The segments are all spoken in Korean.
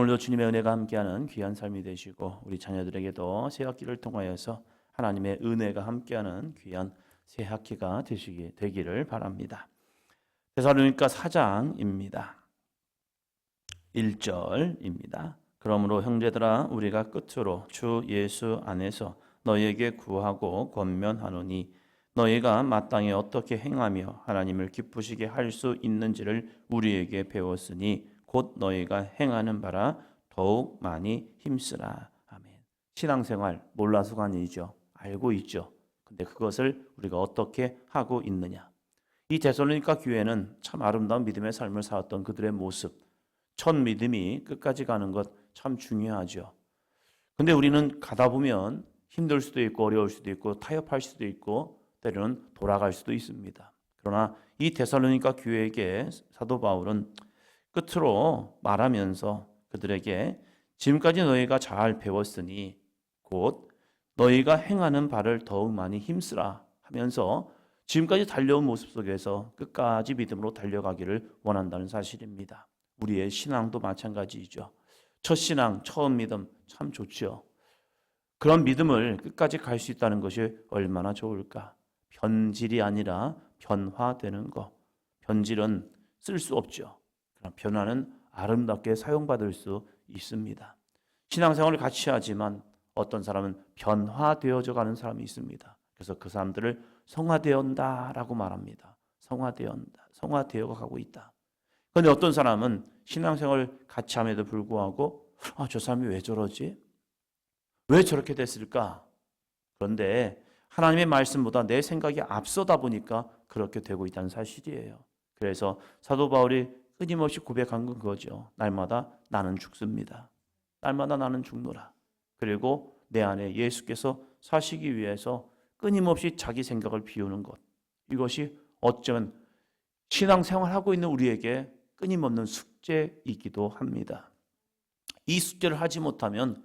오늘도 주님의 은혜가 함께하는 귀한 삶이 되시고 우리 자녀들에게도 새 학기를 통하여서 하나님의 은혜가 함께하는 귀한 새 학기가 되시기 되기를 바랍니다. 데살로니가 4장입니다. 1절입니다. 그러므로 형제들아 우리가 끝으로 주 예수 안에서 너희에게 구하고 권면하노니 너희가 마땅히 어떻게 행하며 하나님을 기쁘시게 할 수 있는지를 우리에게 배웠으니 곧 너희가 행하는 바라 더욱 많이 힘쓰라. 아멘. 신앙생활 몰라서가 아니죠. 알고 있죠. 근데 그것을 우리가 어떻게 하고 있느냐? 이 데살로니가 교회는 참 아름다운 믿음의 삶을 살았던 그들의 모습, 첫 믿음이 끝까지 가는 것 참 중요하죠. 근데 우리는 가다 보면 힘들 수도 있고 어려울 수도 있고 타협할 수도 있고 때로는 돌아갈 수도 있습니다. 그러나 이 데살로니가 교회에게 사도 바울은 끝으로 말하면서 그들에게 지금까지 너희가 잘 배웠으니 곧 너희가 행하는 바를 더욱 많이 힘쓰라 하면서 지금까지 달려온 모습 속에서 끝까지 믿음으로 달려가기를 원한다는 사실입니다. 우리의 신앙도 마찬가지이죠. 첫 신앙, 처음 믿음 참 좋죠. 그런 믿음을 끝까지 갈 수 있다는 것이 얼마나 좋을까. 변질이 아니라 변화되는 것. 변질은 쓸 수 없죠. 그러나 변화는 아름답게 사용받을 수 있습니다. 신앙생활을 같이 하지만 어떤 사람은 변화되어져 가는 사람이 있습니다. 그래서 그 사람들을 성화되었다라고 말합니다. 성화되었다. 성화되어 가고 있다. 그런데 어떤 사람은 신앙생활을 같이 함에도 불구하고 아, 저 사람이 왜 저러지? 왜 저렇게 됐을까? 그런데 하나님의 말씀보다 내 생각이 앞서다 보니까 그렇게 되고 있다는 사실이에요. 그래서 사도 바울이 끊임없이 고백한 건 그거죠. 날마다 나는 죽습니다. 날마다 나는 죽노라. 그리고 내 안에 예수께서 사시기 위해서 끊임없이 자기 생각을 비우는 것. 이것이 어쩌면 신앙생활하고 있는 우리에게 끊임없는 숙제이기도 합니다. 이 숙제를 하지 못하면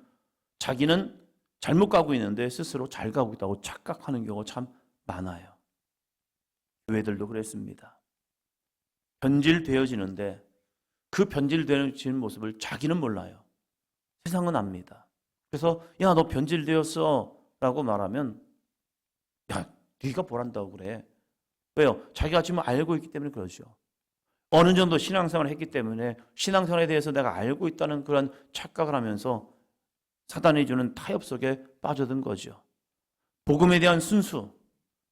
자기는 잘못 가고 있는데 스스로 잘 가고 있다고 착각하는 경우가 참 많아요. 교회들도 그랬습니다. 변질되어지는데 그 변질되어지는 모습을 자기는 몰라요. 세상은 압니다. 그래서 야 너 변질되었어 라고 말하면 야 네가 뭐란다고 그래. 왜요? 자기가 지금 알고 있기 때문에 그러죠. 어느 정도 신앙생활을 했기 때문에 신앙생활에 대해서 내가 알고 있다는 그런 착각을 하면서 사단이 주는 타협 속에 빠져든 거죠. 복음에 대한 순수,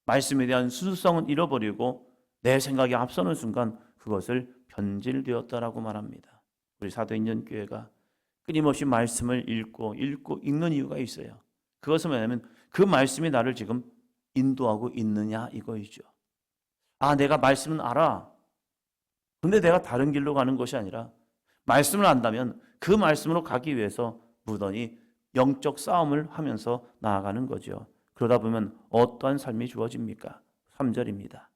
말씀에 대한 순수성은 잃어버리고 내 생각이 앞서는 순간 그것을 변질되었다라고 말합니다. 우리 사도인전 교회가 끊임없이 말씀을 읽고 읽고 읽는 이유가 있어요. 그것은 뭐냐면 그 말씀이 나를 지금 인도하고 있느냐 이거이죠. 아, 내가 말씀은 알아. 근데 내가 다른 길로 가는 것이 아니라 말씀을 안다면 그 말씀으로 가기 위해서 무던히 영적 싸움을 하면서 나아가는 거죠. 그러다 보면 어떠한 삶이 주어집니까? 3절입니다.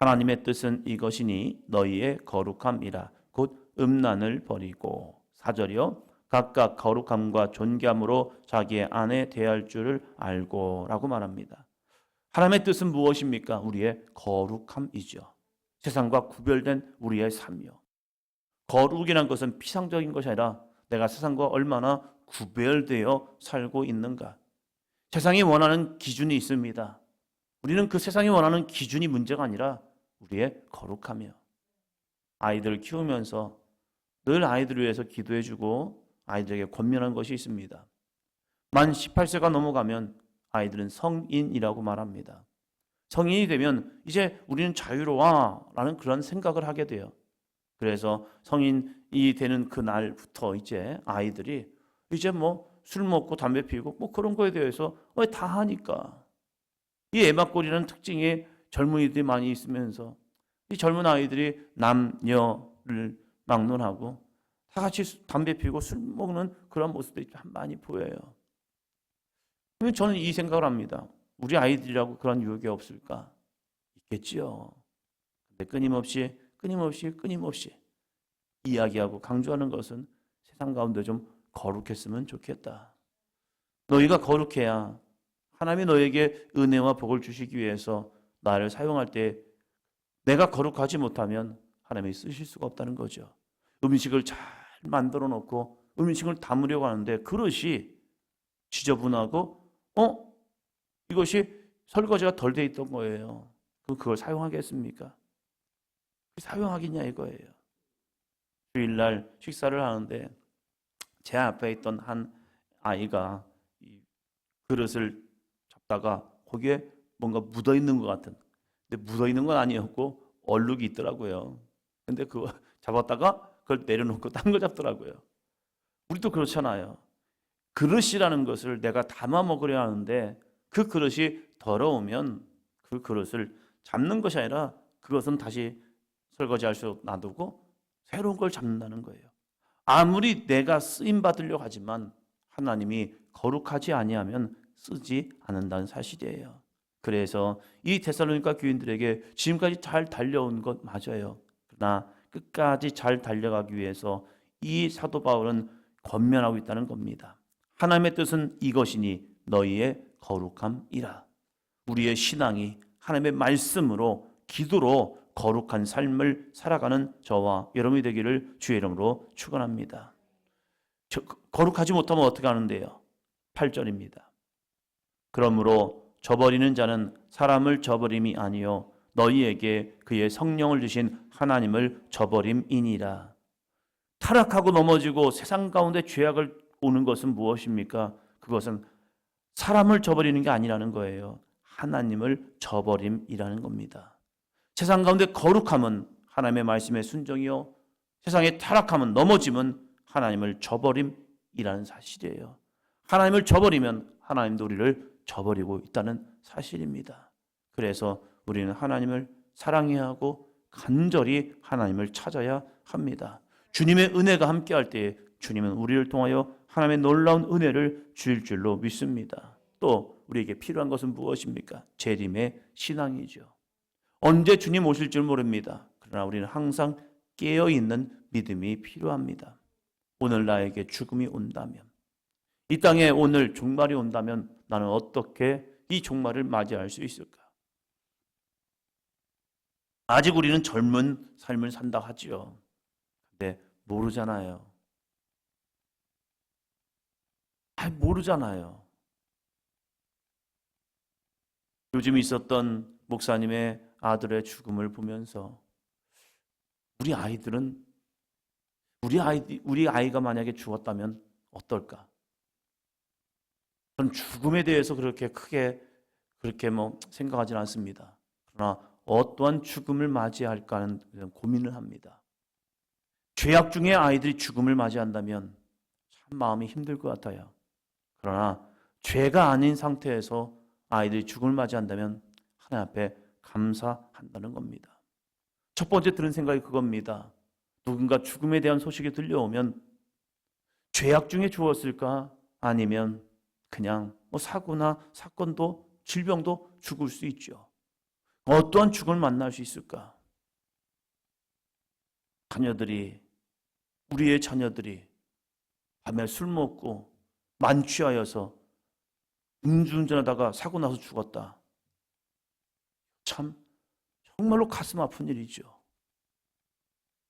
하나님의 뜻은 이것이니 너희의 거룩함이라 곧 음란을 버리고 4절이요. 각각 거룩함과 존귀함으로 자기의 아내 대할 줄을 알고 라고 말합니다. 하나님의 뜻은 무엇입니까? 우리의 거룩함이죠. 세상과 구별된 우리의 삶이요. 거룩이란 것은 피상적인 것이 아니라 내가 세상과 얼마나 구별되어 살고 있는가. 세상이 원하는 기준이 있습니다. 우리는 그 세상이 원하는 기준이 문제가 아니라 우리의 거룩함이요. 아이들을 키우면서 늘 아이들을 위해서 기도해주고 아이들에게 권면한 것이 있습니다. 만 18세가 넘어가면 아이들은 성인이라고 말합니다. 성인이 되면 이제 우리는 자유로워라는 그런 생각을 하게 돼요. 그래서 성인이 되는 그 날부터 이제 아이들이 이제 뭐 술 먹고 담배 피우고 뭐 그런 거에 대해서 다 하니까 이 애막골이라는 특징이 젊은이들이 많이 있으면서 이 젊은 아이들이 남녀를 막론하고 다 같이 담배 피우고 술 먹는 그런 모습들이 많이 보여요. 저는 이 생각을 합니다. 우리 아이들이라고 그런 유혹이 없을까? 있겠지요. 근데 끊임없이 끊임없이 끊임없이 이야기하고 강조하는 것은 세상 가운데 좀 거룩했으면 좋겠다. 너희가 거룩해야 하나님이 너에게 은혜와 복을 주시기 위해서 나를 사용할 때 내가 거룩하지 못하면 하나님이 쓰실 수가 없다는 거죠. 음식을 잘 만들어 놓고 음식을 담으려고 하는데 그릇이 지저분하고 어 이것이 설거지가 덜 돼 있던 거예요. 그럼 그걸 사용하겠습니까? 사용하겠냐 이거예요. 주일날 식사를 하는데 제 앞에 있던 한 아이가 이 그릇을 잡다가 거기에 뭔가 묻어 있는 것 같은. 근데 묻어 있는 건 아니었고 얼룩이 있더라고요. 근데 그거 잡았다가 그걸 내려놓고 딴거 잡더라고요. 우리도 그렇잖아요. 그릇이라는 것을 내가 담아 먹으려 하는데 그 그릇이 더러우면 그 그릇을 잡는 것이 아니라 그것은 다시 설거지할 수 놔두고 새로운 걸 잡는다는 거예요. 아무리 내가 쓰임 받으려고 하지만 하나님이 거룩하지 아니하면 쓰지 않는다는 사실이에요. 그래서 이 데살로니가 교인들에게 지금까지 잘 달려온 것 맞아요. 그러나 끝까지 잘 달려가기 위해서 이 사도 바울은 권면하고 있다는 겁니다. 하나님의 뜻은 이것이니 너희의 거룩함이라. 우리의 신앙이 하나님의 말씀으로 기도로 거룩한 삶을 살아가는 저와 여러분이 되기를 주의 이름으로 축원합니다. 저- 거룩하지 못하면 어떻게 하는데요? 8절입니다. 그러므로 저버리는 자는 사람을 저버림이 아니요 너희에게 그의 성령을 주신 하나님을 저버림이니라. 타락하고 넘어지고 세상 가운데 죄악을 오는 것은 무엇입니까? 그것은 사람을 저버리는 게 아니라는 거예요. 하나님을 저버림이라는 겁니다. 세상 가운데 거룩함은 하나님의 말씀에 순종이요. 세상에 타락함은 넘어짐은 하나님을 저버림이라는 사실이에요. 하나님을 저버리면 하나님도 우리를 저버리고 있다는 사실입니다. 그래서 우리는 하나님을 사랑해야 하고 간절히 하나님을 찾아야 합니다. 주님의 은혜가 함께할 때에 주님은 우리를 통하여 하나님의 놀라운 은혜를 주일 줄로 믿습니다. 또 우리에게 필요한 것은 무엇입니까? 재림의 신앙이죠. 언제 주님 오실 줄 모릅니다. 그러나 우리는 항상 깨어 있는 믿음이 필요합니다. 오늘 나에게 죽음이 온다면 이 땅에 오늘 종말이 온다면 나는 어떻게 이 종말을 맞이할 수 있을까? 아직 우리는 젊은 삶을 산다 하지요. 근데 모르잖아요. 아, 모르잖아요. 요즘 있었던 목사님의 아들의 죽음을 보면서 우리 아이들은 우리 아이 우리 아이가 만약에 죽었다면 어떨까? 저는 죽음에 대해서 그렇게 크게 그렇게 뭐 생각하지는 않습니다. 그러나 어떠한 죽음을 맞이할까 하는 고민을 합니다. 죄악 중에 아이들이 죽음을 맞이한다면 참 마음이 힘들 것 같아요. 그러나 죄가 아닌 상태에서 아이들이 죽음을 맞이한다면 하나님 앞에 감사한다는 겁니다. 첫 번째 들은 생각이 그겁니다. 누군가 죽음에 대한 소식이 들려오면 죄악 중에 죽었을까? 아니면 그냥 뭐 사고나 사건도 질병도 죽을 수 있죠. 어떠한 죽음을 만날 수 있을까? 자녀들이 우리의 자녀들이 밤에 술 먹고 만취하여서 음주운전하다가 사고 나서 죽었다. 참 정말로 가슴 아픈 일이죠.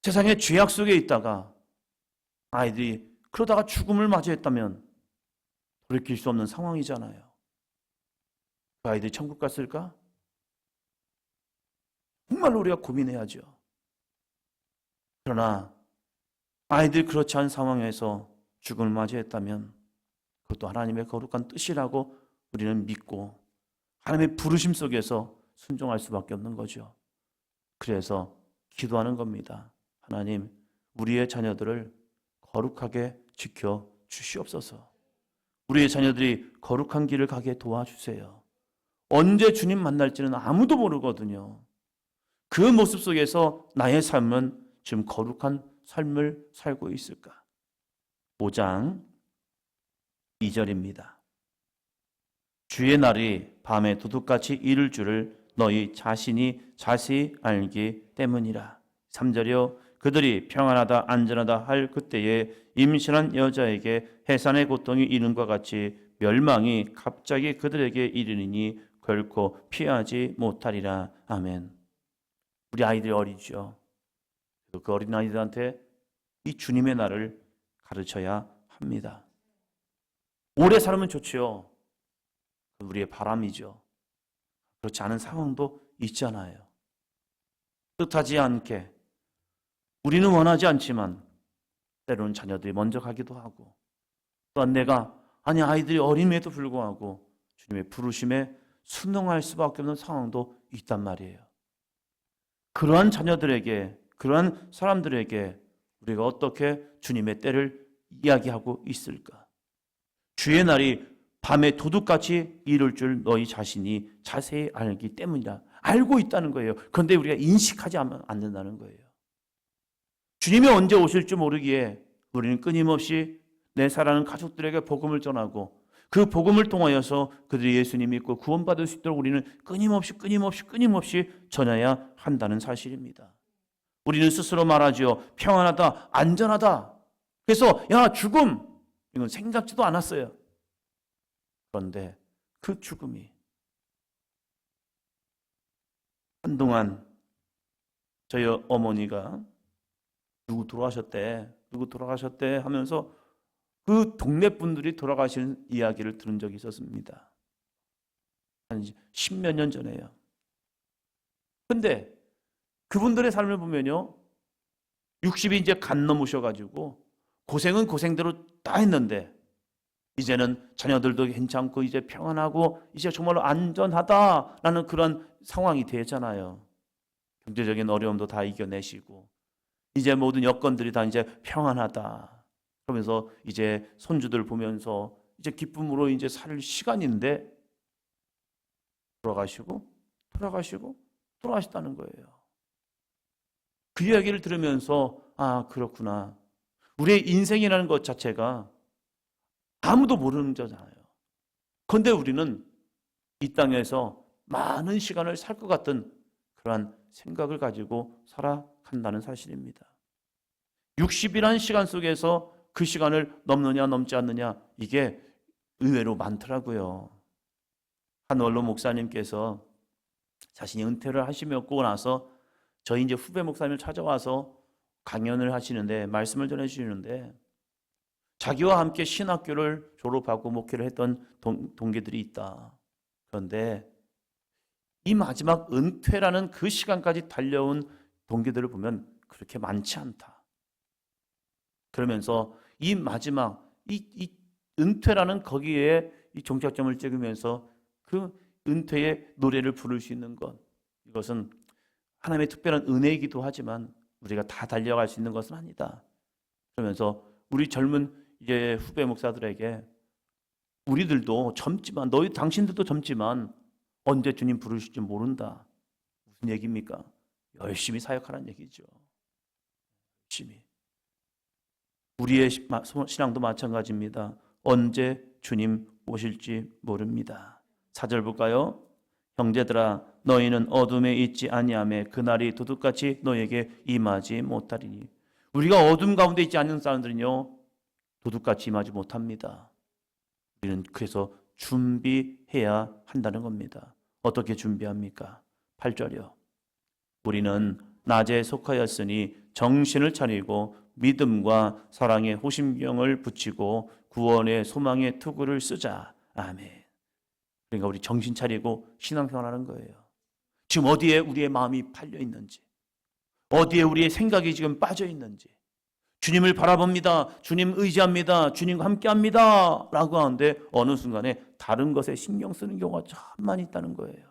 세상의 죄악 속에 있다가 아이들이 그러다가 죽음을 맞이했다면 돌이킬 수 없는 상황이잖아요. 그 아이들이 천국 갔을까? 정말로 우리가 고민해야죠. 그러나 아이들 그렇지 않은 상황에서 죽음을 맞이했다면 그것도 하나님의 거룩한 뜻이라고 우리는 믿고 하나님의 부르심 속에서 순종할 수밖에 없는 거죠. 그래서 기도하는 겁니다. 하나님, 우리의 자녀들을 거룩하게 지켜 주시옵소서. 우리의 자녀들이 거룩한 길을 가게 도와주세요. 언제 주님 만날지는 아무도 모르거든요. 그 모습 속에서 나의 삶은 지금 거룩한 삶을 살고 있을까? 5장 2절입니다. 주의 날이 밤에 도둑같이 이를 줄을 너희 자신이 자세히 알기 때문이라. 3절이요. 그들이 평안하다 안전하다 할 그때에 임신한 여자에게 해산의 고통이 이른과 같이 멸망이 갑자기 그들에게 이르니 결코 피하지 못하리라. 아멘. 우리 아이들이 어리죠. 그 어린 아이들한테 이 주님의 날을 가르쳐야 합니다. 오래 살면 좋지요. 우리의 바람이죠. 그렇지 않은 상황도 있잖아요. 뜻하지 않게 우리는 원하지 않지만 때로는 자녀들이 먼저 가기도 하고 또한 내가 아니 아이들이 어림에도 불구하고 주님의 부르심에 순응할 수밖에 없는 상황도 있단 말이에요. 그러한 자녀들에게 그러한 사람들에게 우리가 어떻게 주님의 때를 이야기하고 있을까? 주의 날이 밤에 도둑같이 이룰 줄 너희 자신이 자세히 알기 때문이다. 알고 있다는 거예요. 그런데 우리가 인식하지 않는다는 거예요. 주님이 언제 오실지 모르기에 우리는 끊임없이 내 사랑하는 가족들에게 복음을 전하고 그 복음을 통하여서 그들이 예수님 믿고 구원받을 수 있도록 우리는 끊임없이 끊임없이 끊임없이 전해야 한다는 사실입니다. 우리는 스스로 말하지요. 평안하다, 안전하다. 그래서 야 죽음 이건 생각지도 않았어요. 그런데 그 죽음이 한동안 저희 어머니가 누구 돌아가셨대, 누구 돌아가셨대 하면서 그 동네 분들이 돌아가시는 이야기를 들은 적이 있었습니다. 한 십몇 년 전에요. 근데 그분들의 삶을 보면요. 60이 이제 간 넘으셔가지고 고생은 고생대로 다 했는데 이제는 자녀들도 괜찮고 이제 평안하고 이제 정말로 안전하다라는 그런 상황이 되잖아요. 경제적인 어려움도 다 이겨내시고 이제 모든 여건들이 다 이제 평안하다. 그러면서 이제 손주들 보면서 이제 기쁨으로 이제 살 시간인데 돌아가시고 돌아가시고 돌아가셨다는 거예요. 그 이야기를 들으면서 아 그렇구나. 우리의 인생이라는 것 자체가 아무도 모르는 거잖아요. 그런데 우리는 이 땅에서 많은 시간을 살 것 같은 그러한 생각을 가지고 살아간다는 사실입니다. 60이라는 시간 속에서 그 시간을 넘느냐 넘지 않느냐 이게 의외로 많더라고요. 한 원로 목사님께서 자신이 은퇴를 하시고 나서 저희 이제 후배 목사님을 찾아와서 강연을 하시는데 말씀을 전해 주시는데 자기와 함께 신학교를 졸업하고 목회를 했던 동, 동기들이 있다. 그런데 이 마지막 은퇴라는 그 시간까지 달려온 동기들을 보면 그렇게 많지 않다. 그러면서 이 마지막 이, 이 은퇴라는 거기에 이 종착점을 찍으면서 그 은퇴의 노래를 부를 수 있는 것 이것은 하나님의 특별한 은혜이기도 하지만 우리가 다 달려갈 수 있는 것은 아니다. 그러면서 우리 젊은 이제 후배 목사들에게 우리들도 젊지만 너희 당신들도 젊지만 언제 주님 부르실지 모른다. 무슨 얘기입니까? 열심히 사역하라는 얘기죠. 열심히. 우리의 신앙도 마찬가지입니다. 언제 주님 오실지 모릅니다. 사절 볼까요? 형제들아 너희는 어둠에 있지 아니하매 그날이 도둑같이 너에게 임하지 못하리니 우리가 어둠 가운데 있지 않는 사람들은요 도둑같이 임하지 못합니다. 우리는 그래서 준비해야 한다는 겁니다. 어떻게 준비합니까? 8절이요. 우리는 낮에 속하였으니 정신을 차리고 믿음과 사랑의 호심경을 붙이고 구원의 소망의 투구를 쓰자. 아멘. 그러니까 우리 정신 차리고 신앙생활 하는 거예요. 지금 어디에 우리의 마음이 팔려 있는지, 어디에 우리의 생각이 지금 빠져 있는지, 주님을 바라봅니다. 주님 의지합니다. 주님과 함께합니다. 라고 하는데 어느 순간에 다른 것에 신경 쓰는 경우가 참 많이 있다는 거예요.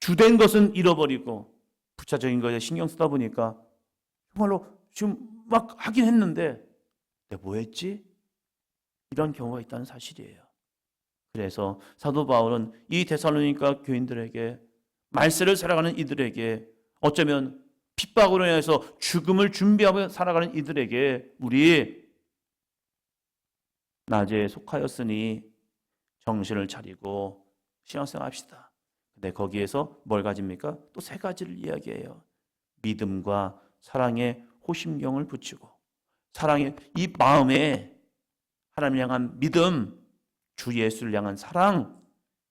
주된 것은 잃어버리고 부차적인 것에 신경 쓰다 보니까 정말로 지금 막 하긴 했는데 내가 뭐 했지? 이런 경우가 있다는 사실이에요. 그래서 사도 바울은 이 데살로니가 교인들에게 말세를 살아가는 이들에게 어쩌면 핍박으로 인해서 죽음을 준비하며 살아가는 이들에게 우리 낮에 속하였으니 정신을 차리고 신앙생활 합시다. 근데 거기에서 뭘 가집니까? 또 세 가지를 이야기해요. 믿음과 사랑의 호심경을 붙이고 사랑의 이 마음에 하나님 향한 믿음, 주 예수를 향한 사랑,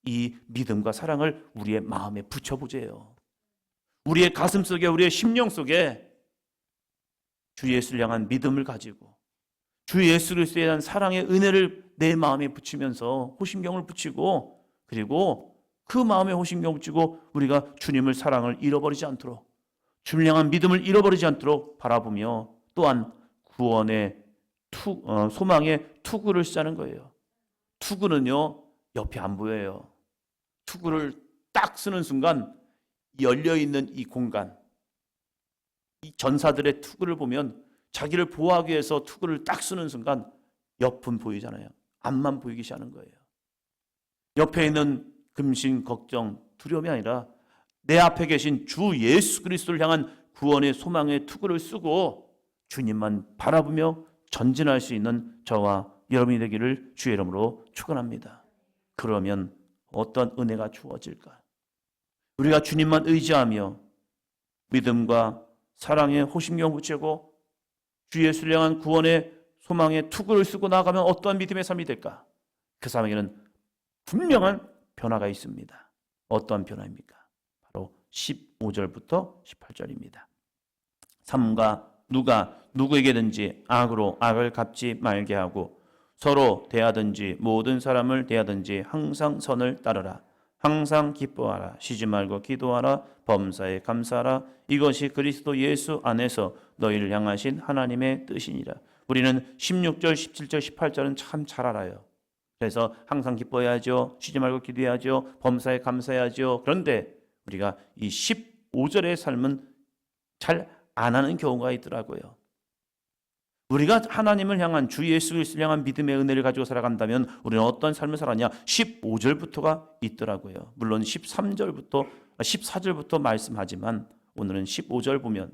이 믿음과 사랑을 우리의 마음에 붙여보세요. 우리의 가슴 속에, 우리의 심령 속에 주 예수를 향한 믿음을 가지고 주 예수 그리스도에 대한 사랑의 은혜를 내 마음에 붙이면서 호심경을 붙이고 그리고 그 마음에 호심경 붙이고 우리가 주님을 사랑을 잃어버리지 않도록 주를 향한 믿음을 잃어버리지 않도록 바라보며 또한 구원의 투, 어, 소망의 투구를 쓰자는 거예요. 투구는요 옆에 안 보여요. 투구를 딱 쓰는 순간 열려 있는 이 공간, 이 전사들의 투구를 보면 자기를 보호하기 위해서 투구를 딱 쓰는 순간 옆은 보이잖아요. 앞만 보이기 시작하는 거예요. 옆에 있는 금신, 걱정, 두려움이 아니라 내 앞에 계신 주 예수 그리스도를 향한 구원의 소망의 투구를 쓰고 주님만 바라보며 전진할 수 있는 저와 여러분이 되기를 주의 이름으로 축원합니다. 그러면 어떤 은혜가 주어질까? 우리가 주님만 의지하며 믿음과 사랑의 호심경 붙이고 주 예수를 향한 구원의 소망의 투구를 쓰고 나가면 어떠한 믿음의 삶이 될까? 그 사람에게는 분명한 변화가 있습니다. 어떠한 변화입니까? 바로 15절부터 18절입니다. 삼가 누가 누구에게든지 악으로 악을 갚지 말게 하고 서로 대하든지 모든 사람을 대하든지 항상 선을 따르라. 항상 기뻐하라. 쉬지 말고 기도하라. 범사에 감사하라. 이것이 그리스도 예수 안에서 너희를 향하신 하나님의 뜻이니라. 우리는 16절, 17절, 18절은 참 잘 알아요. 그래서 항상 기뻐해야죠. 쉬지 말고 기도해야죠. 범사에 감사해야죠. 그런데 우리가 이 15절의 삶은 잘 안 하는 경우가 있더라고요. 우리가 하나님을 향한 주 예수 그리스도를 향한 믿음의 은혜를 가지고 살아간다면 우리는 어떤 삶을 살았냐? 15절부터가 있더라고요. 물론 13절부터 14절부터 말씀하지만 오늘은 15절 보면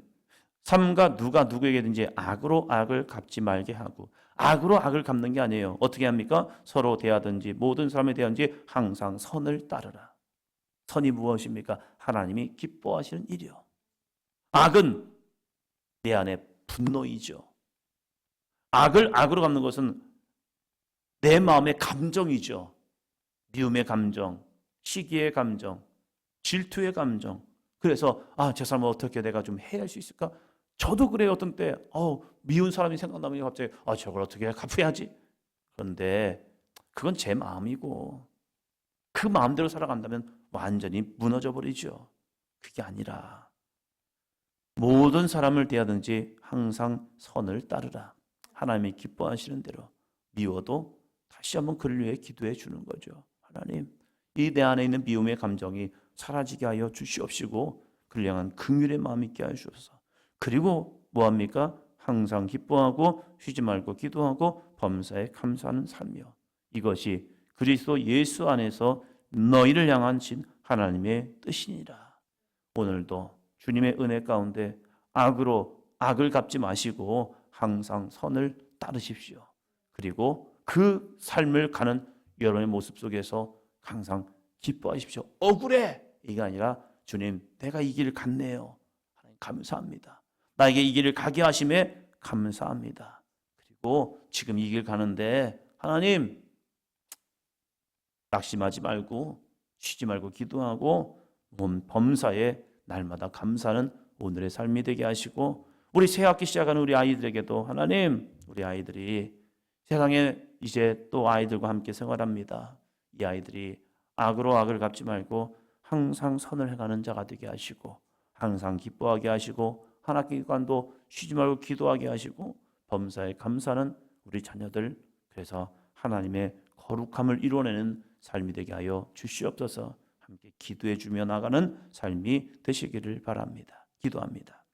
삼가 누가 누구에게든지 악으로 악을 갚지 말게 하고 악으로 악을 갚는 게 아니에요. 어떻게 합니까? 서로 대하든지 모든 사람에 대한지 항상 선을 따르라. 선이 무엇입니까? 하나님이 기뻐하시는 일이요. 악은 내 안에 분노이죠. 악을 악으로 갚는 것은 내 마음의 감정이죠. 미움의 감정, 시기의 감정, 질투의 감정. 그래서 아, 저 사람은 어떻게 내가 좀 해야 할수 있을까? 저도 그래요. 어떤 때 어, 미운 사람이 생각나면 갑자기 아, 저걸 어떻게 갚아야지. 그런데 그건 제 마음이고 그 마음대로 살아간다면 완전히 무너져 버리죠. 그게 아니라 모든 사람을 대하든지 항상 선을 따르라. 하나님이 기뻐하시는 대로 미워도 다시 한번 그를 위해 기도해 주는 거죠. 하나님, 이 내 안에 있는 미움의 감정이 사라지게 하여 주시옵시고 그를 향한 긍휼의 마음 있게 하여 주옵소서. 그리고 뭐 합니까? 항상 기뻐하고 쉬지 말고 기도하고 범사에 감사하는 삶이요. 이것이 그리스도 예수 안에서 너희를 향한 신 하나님의 뜻이니라. 오늘도 주님의 은혜 가운데 악으로 악을 갚지 마시고 항상 선을 따르십시오. 그리고 그 삶을 가는 여러분의 모습 속에서 항상 기뻐하십시오. 억울해! 이게 아니라 주님, 내가 이 길을 갔네요. 하나님 감사합니다. 나에게 이 길을 가게 하심에 감사합니다. 그리고 지금 이 길 가는데 하나님 낙심하지 말고 쉬지 말고 기도하고 몸 범사에 날마다 감사하는 오늘의 삶이 되게 하시고 우리 새 학기 시작하는 우리 아이들에게도 하나님 우리 아이들이 세상에 이제 또 아이들과 함께 생활합니다. 이 아이들이 악으로 악을 갚지 말고 항상 선을 행하는 자가 되게 하시고 항상 기뻐하게 하시고 한 학기간도 쉬지 말고 기도하게 하시고 범사에 감사하는 우리 자녀들 그래서 하나님의 거룩함을 이루어내는 삶이 되게 하여 주시옵소서. 함께 기도해 주며 나가는 삶이 되시기를 바랍니다. 기도합니다.